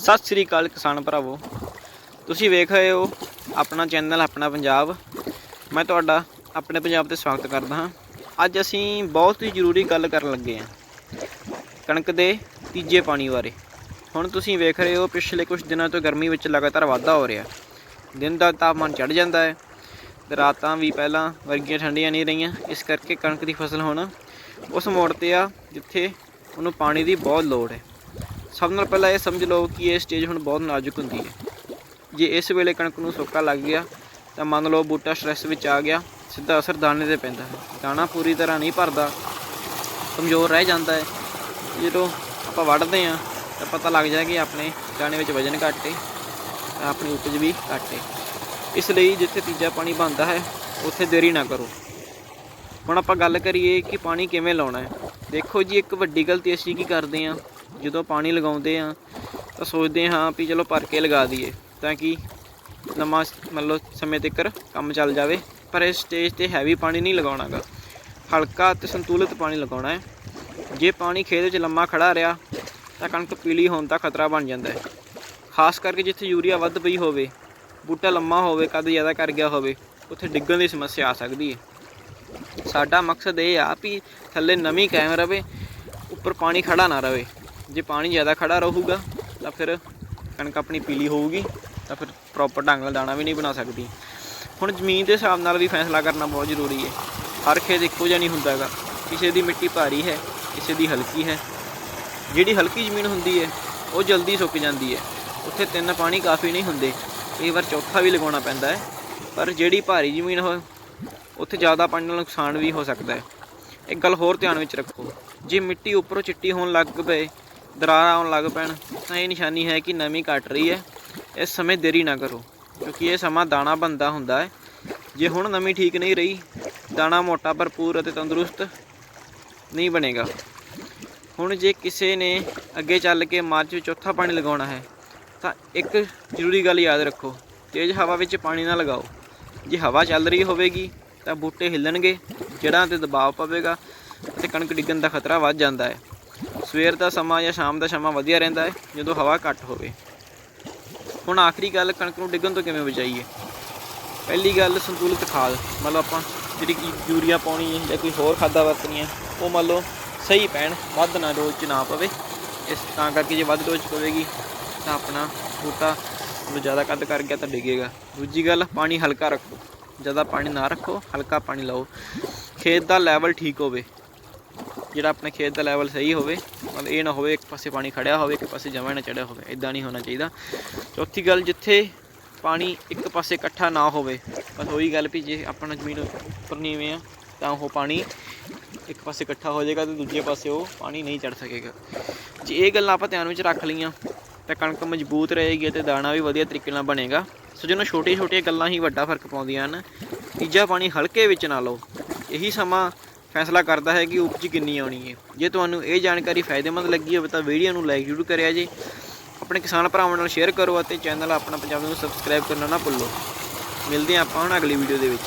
ਸਤਿ ਸ੍ਰੀ ਅਕਾਲ ਕਿਸਾਨ ਭਰਾਵੋ। ਤੁਸੀਂ ਵੇਖ ਰਹੇ ਹੋ ਆਪਣਾ ਚੈਨਲ, ਆਪਣਾ ਪੰਜਾਬ। ਮੈਂ ਤੁਹਾਡਾ ਆਪਣੇ ਪੰਜਾਬ ਤੇ ਸਵਾਗਤ ਕਰਦਾ ਹਾਂ। ਅੱਜ ਅਸੀਂ ਬਹੁਤ ਹੀ ਜ਼ਰੂਰੀ ਗੱਲ ਕਰਨ ਲੱਗੇ ਹਾਂ, ਕਣਕ ਦੇ ਤੀਜੇ ਪਾਣੀ ਬਾਰੇ। ਹੁਣ ਤੁਸੀਂ ਵੇਖ ਰਹੇ ਹੋ, ਪਿਛਲੇ ਕੁਝ ਦਿਨਾਂ ਤੋਂ ਗਰਮੀ ਵਿੱਚ ਲਗਾਤਾਰ ਵਾਧਾ ਹੋ ਰਿਹਾ। ਦਿਨ ਦਾ ਤਾਪਮਾਨ ਚੜ ਜਾਂਦਾ ਹੈ ਤੇ ਰਾਤਾਂ ਵੀ ਪਹਿਲਾਂ ਵਰਗੀਆਂ ਠੰਡੀਆਂ ਨਹੀਂ ਰਹੀਆਂ। ਇਸ ਕਰਕੇ ਕਣਕ ਦੀ ਫਸਲ ਹੁਣ ਉਸ ਮੋੜ ਤੇ ਆ, ਜਿੱਥੇ ਉਹਨੂੰ ਪਾਣੀ ਦੀ ਬਹੁਤ ਲੋੜ ਹੈ। ਸਭ ਨਾਲ ਪਹਿਲਾਂ ਇਹ ਸਮਝ ਲਓ ਕਿ ਇਹ ਸਟੇਜ ਹੁਣ ਬਹੁਤ ਨਾਜ਼ੁਕ ਹੁੰਦੀ ਹੈ। ਜੇ ਇਸ ਵੇਲੇ ਕਣਕ ਨੂੰ ਸੋਕਾ ਲੱਗ ਗਿਆ, ਤਾਂ ਮੰਨ ਲਓ ਬੂਟਾ ਸਟ੍ਰੈਸ ਵਿੱਚ ਆ ਗਿਆ, ਸਿੱਧਾ ਅਸਰ ਦਾਣੇ ਤੇ ਪੈਂਦਾ ਹੈ। ਦਾਣਾ ਪੂਰੀ ਤਰ੍ਹਾਂ ਨਹੀਂ ਭਰਦਾ, ਕਮਜ਼ੋਰ ਰਹਿ ਜਾਂਦਾ ਹੈ। ਜਦੋਂ ਆਪਾਂ ਵੱਢਦੇ ਹਾਂ, ਤਾਂ ਪਤਾ ਲੱਗ ਜਾਂਦਾ ਕਿ ਆਪਣੇ ਦਾਣੇ ਵਿੱਚ ਵਜਨ ਘੱਟ ਹੈ, ਤਾਂ ਆਪਣੀ ਉਪਜ ਵੀ ਘੱਟ ਹੈ। ਇਸ ਲਈ ਜਿੱਥੇ ਤੀਜਾ ਪਾਣੀ ਬਣਦਾ ਹੈ, ਉੱਥੇ ਦੇਰੀ ਨਾ ਕਰੋ। ਹੁਣ ਆਪਾਂ ਗੱਲ ਕਰੀਏ ਕਿ ਪਾਣੀ ਕਿਵੇਂ ਲਾਉਣਾ ਹੈ। ਦੇਖੋ ਜੀ, ਇੱਕ ਵੱਡੀ ਗਲਤੀ ਅਸੀਂ ਕੀ ਕਰਦੇ ਹਾਂ ਜਦੋਂ ਪਾਣੀ ਲਗਾਉਂਦੇ ਹਾਂ, ਤਾਂ ਸੋਚਦੇ ਹਾਂ ਵੀ ਚਲੋ ਭਰ ਕੇ ਲਗਾ ਦਈਏ ਤਾਂ ਕਿ ਲੰਮਾ ਮਤਲਬ ਸਮੇਂ ਤੱਕ ਕੰਮ ਚੱਲ ਜਾਵੇ। ਪਰ ਇਸ ਸਟੇਜ ਤੇ ਹੈਵੀ ਪਾਣੀ ਨਹੀਂ ਲਗਾਉਣਾਗਾ। ਹਲਕਾ ਤੇ ਸੰਤੁਲਿਤ ਪਾਣੀ ਲਗਾਉਣਾ ਹੈ। ਜੇ ਪਾਣੀ ਖੇਤ ਵਿੱਚ ਲੰਮਾ ਖੜਾ ਰਿਹਾ, ਤਾਂ ਕਣਕ ਪੀਲੀ ਹੋਣ ਦਾ ਖਤਰਾ ਬਣ ਜਾਂਦਾ ਹੈ। ਖਾਸ ਕਰਕੇ ਜਿੱਥੇ ਯੂਰੀਆ ਵੱਧ ਪਈ ਹੋਵੇ, ਬੂਟਾ ਲੰਮਾ ਹੋਵੇ, ਕਦ ਜ਼ਿਆਦਾ ਕਰ ਗਿਆ ਹੋਵੇ, ਉੱਥੇ ਡਿੱਗਣ ਦੀ ਸਮੱਸਿਆ ਆ ਸਕਦੀ ਹੈ। ਸਾਡਾ ਮਕਸਦ ਇਹ ਆ ਵੀ ਥੱਲੇ ਨਮੀ ਕਾਇਮ ਰਵੇ, ਉੱਪਰ ਪਾਣੀ ਖੜਾ ਨਾ ਰਵੇ। ਜੇ ਪਾਣੀ ਜ਼ਿਆਦਾ ਖੜਾ ਰਹੂਗਾ, ਤਾਂ ਫਿਰ ਕਣਕ ਆਪਣੀ ਪੀਲੀ ਹੋਊਗੀ, ਤਾਂ ਫਿਰ ਪ੍ਰੋਪਰ ਢੰਗ ਨਾਲ ਦਾਣਾ ਵੀ ਨਹੀਂ ਬਣਾ ਸਕਦੀ। ਹੁਣ ਜ਼ਮੀਨ ਦੇ ਹਿਸਾਬ ਨਾਲ ਵੀ ਫੈਸਲਾ ਕਰਨਾ ਬਹੁਤ ਜ਼ਰੂਰੀ ਹੈ। ਹਰ ਖੇਤ ਇੱਕੋ ਜਿਹਾ ਨਹੀਂ ਹੁੰਦਾ ਹੈਗਾ ਕਿਸੇ ਦੀ ਮਿੱਟੀ ਭਾਰੀ ਹੈ, ਕਿਸੇ ਦੀ ਹਲਕੀ ਹੈ। ਜਿਹੜੀ ਹਲਕੀ ਜ਼ਮੀਨ ਹੁੰਦੀ ਹੈ, ਉਹ ਜਲਦੀ ਸੁੱਕ ਜਾਂਦੀ ਹੈ। ਉੱਥੇ ਤਿੰਨ ਪਾਣੀ ਕਾਫੀ ਨਹੀਂ ਹੁੰਦੇ। ਕਈ ਵਾਰ ਚੌਥਾ ਵੀ ਲਗਾਉਣਾ ਪੈਂਦਾ ਹੈ। ਪਰ ਜਿਹੜੀ ਭਾਰੀ ਜ਼ਮੀਨ ਹੋ, ਉੱਥੇ ਜ਼ਿਆਦਾ ਪਾਣੀ ਨਾਲ ਨੁਕਸਾਨ ਵੀ ਹੋ ਸਕਦਾ ਹੈ। ਇੱਕ ਗੱਲ ਹੋਰ ਧਿਆਨ ਵਿੱਚ ਰੱਖੋ। ਜੇ ਮਿੱਟੀ ਉੱਪਰੋਂ ਚਿੱਟੀ ਹੋਣ ਲੱਗ ਪਏ ਦਰਾਰ ਆਉਣ ਲੱਗ ਪੈਣ। ਤਾਂ ਇਹ ਨਿਸ਼ਾਨੀ ਹੈ ਕਿ ਨਮੀ ਘਟ ਰਹੀ ਹੈ। ਇਸ ਸਮੇਂ ਦੇਰੀ ਨਾ ਕਰੋ, ਕਿਉਂਕਿ ਇਹ ਸਮਾਂ ਦਾਣਾ ਬੰਦਾ ਹੁੰਦਾ ਹੈ। ਜੇ ਹੁਣ ਨਮੀ ਠੀਕ ਨਹੀਂ ਰਹੀ, ਦਾਣਾ ਮੋਟਾ, ਭਰਪੂਰ ਅਤੇ ਤੰਦਰੁਸਤ ਨਹੀਂ ਬਣੇਗਾ। ਹੁਣ ਜੇ ਕਿਸੇ ਨੇ ਅੱਗੇ ਚੱਲ ਕੇ ਮਾਰਚ ਵਿੱਚ ਚੌਥਾ ਪਾਣੀ ਲਗਾਉਣਾ ਹੈ, ਤਾਂ ਇੱਕ ਜ਼ਰੂਰੀ ਗੱਲ ਯਾਦ ਰੱਖੋ, ਤੇਜ਼ ਹਵਾ ਵਿੱਚ ਪਾਣੀ ਨਾ ਲਗਾਓ। ਜੇ ਹਵਾ ਚੱਲ ਰਹੀ ਹੋਵੇਗੀ, ਤਾਂ ਬੂਟੇ ਹਿੱਲਣਗੇ, ਜੜ੍ਹਾਂ ਤੇ ਦਬਾਅ ਪਵੇਗਾ ਅਤੇ ਕਣਕ ਡਿੱਗਣ ਦਾ ਖਤਰਾ ਵੱਧ ਜਾਂਦਾ ਹੈ। ਸਵੇਰ ਦਾ ਸਮਾਂ ਜਾਂ ਸ਼ਾਮ ਦਾ ਸਮਾਂ ਵਧੀਆ ਰਹਿੰਦਾ ਹੈ, ਜਦੋਂ ਹਵਾ ਘੱਟ ਹੋਵੇ। ਹੁਣ ਆਖਰੀ ਗੱਲ, ਕਣਕ ਨੂੰ ਡਿੱਗਣ ਤੋਂ ਕਿਵੇਂ ਬਚਾਈਏ? ਪਹਿਲੀ ਗੱਲ, ਸੰਤੁਲਿਤ ਖਾਦ। ਮਤਲਬ ਆਪਾਂ, ਜਿਹੜੀ ਯੂਰੀਆ ਪਾਉਣੀ ਹੈ ਜਾਂ ਕੋਈ ਹੋਰ ਖਾਦਾਂ ਵਰਤਣੀ ਹੈ ਉਹ ਮੰਨ ਲਓ ਸਹੀ ਪੈਣ, ਵੱਧ ਨਾ ਡੋਜ਼ ਚ ਨਾ ਪਵੇ। ਇਸ ਤਾਂ ਕਰਕੇ ਜੇ ਵੱਧ ਡੋਜ਼ ਪਵੇਗੀ, ਤਾਂ ਆਪਣਾ ਬੂਟਾ ਨੂੰ ਜ਼ਿਆਦਾ ਕੱਦ ਕਰ ਗਿਆ ਤਾਂ ਡਿੱਗੇਗਾ। ਦੂਜੀ ਗੱਲ, ਪਾਣੀ ਹਲਕਾ ਰੱਖੋ। ਜ਼ਿਆਦਾ ਪਾਣੀ ਨਾ ਰੱਖੋ, ਹਲਕਾ ਪਾਣੀ ਲਾਓ। ਖੇਤ ਦਾ ਲੈਵਲ ਠੀਕ ਹੋਵੇ। ਜਿਹੜਾ ਆਪਣੇ ਖੇਤ ਦਾ ਲੈਵਲ ਸਹੀ ਹੋਵੇ, ਮਤਲਬ ਇਹ ਨਾ ਹੋਵੇ ਇੱਕ ਪਾਸੇ ਪਾਣੀ ਖੜਿਆ ਹੋਵੇ, ਇੱਕ ਪਾਸੇ ਜਮਾ ਨਾ ਚੜਿਆ ਹੋਵੇ ਇਦਾਂ ਨਹੀਂ ਹੋਣਾ ਚਾਹੀਦਾ। ਚੌਥੀ ਗੱਲ, ਜਿੱਥੇ ਪਾਣੀ ਇੱਕ ਪਾਸੇ ਇਕੱਠਾ ਨਾ ਹੋਵੇ, ਬਸ ਉਹੀ ਗੱਲ ਵੀ ਜੇ ਆਪਣਾ ਜ਼ਮੀਨ ਉੱਪਰ ਨੀਵੇਂ ਆ, ਤਾਂ ਉਹ ਪਾਣੀ ਇੱਕ ਪਾਸੇ ਇਕੱਠਾ ਹੋ ਜਾਏਗਾ ਤੇ ਦੂਜੇ ਪਾਸੇ ਉਹ ਪਾਣੀ ਨਹੀਂ ਚੜ ਸਕੇਗਾ। ਜੇ ਇਹ ਗੱਲਾਂ ਆਪਾਂ ਧਿਆਨ ਵਿੱਚ ਰੱਖ ਲਈਆਂ, ਤਾਂ ਕਣਕ ਮਜ਼ਬੂਤ ਰਹੇਗੀ ਤੇ ਦਾਣਾ ਵੀ ਵਧੀਆ ਤਰੀਕੇ ਨਾਲ ਬਣੇਗਾ। ਸੋ ਜਿਹਨਾਂ ਛੋਟੀਆਂ ਛੋਟੀਆਂ ਗੱਲਾਂ ਹੀ ਵੱਡਾ ਫ਼ਰਕ ਪਾਉਂਦੀਆਂ ਹਨ, ਤੀਜਾ ਪਾਣੀ ਹਲਕੇ ਵਿੱਚ ਨਾ ਲਓ, ਇਹੀ ਸਮਾਂ ਫੈਸਲਾ ਕਰਦਾ ਹੈ ਕਿ ਉਪਜ ਕਿੰਨੀ ਆਉਣੀ ਹੈ। ਜੇ ਤੁਹਾਨੂੰ ਇਹ ਜਾਣਕਾਰੀ ਫਾਇਦੇਮੰਦ ਲੱਗੀ ਹੋਵੇ ਤਾਂ ਵੀਡੀਓ ਨੂੰ ਲਾਈਕ ਜ਼ਰੂਰ ਕਰਿਆ ਜੇ। ਆਪਣੇ ਕਿਸਾਨ ਭਰਾਵਾਂ ਨਾਲ ਸ਼ੇਅਰ ਕਰੋ ਅਤੇ ਚੈਨਲ ਆਪਣਾ ਪੰਜਾਬ ਨੂੰ ਸਬਸਕ੍ਰਾਈਬ ਕਰਨਾ ਨਾ ਭੁੱਲੋ। ਮਿਲਦੇ ਹਾਂ ਆਪਾਂ ਹੁਣ ਅਗਲੀ ਵੀਡੀਓ ਦੇ ਵਿੱਚ।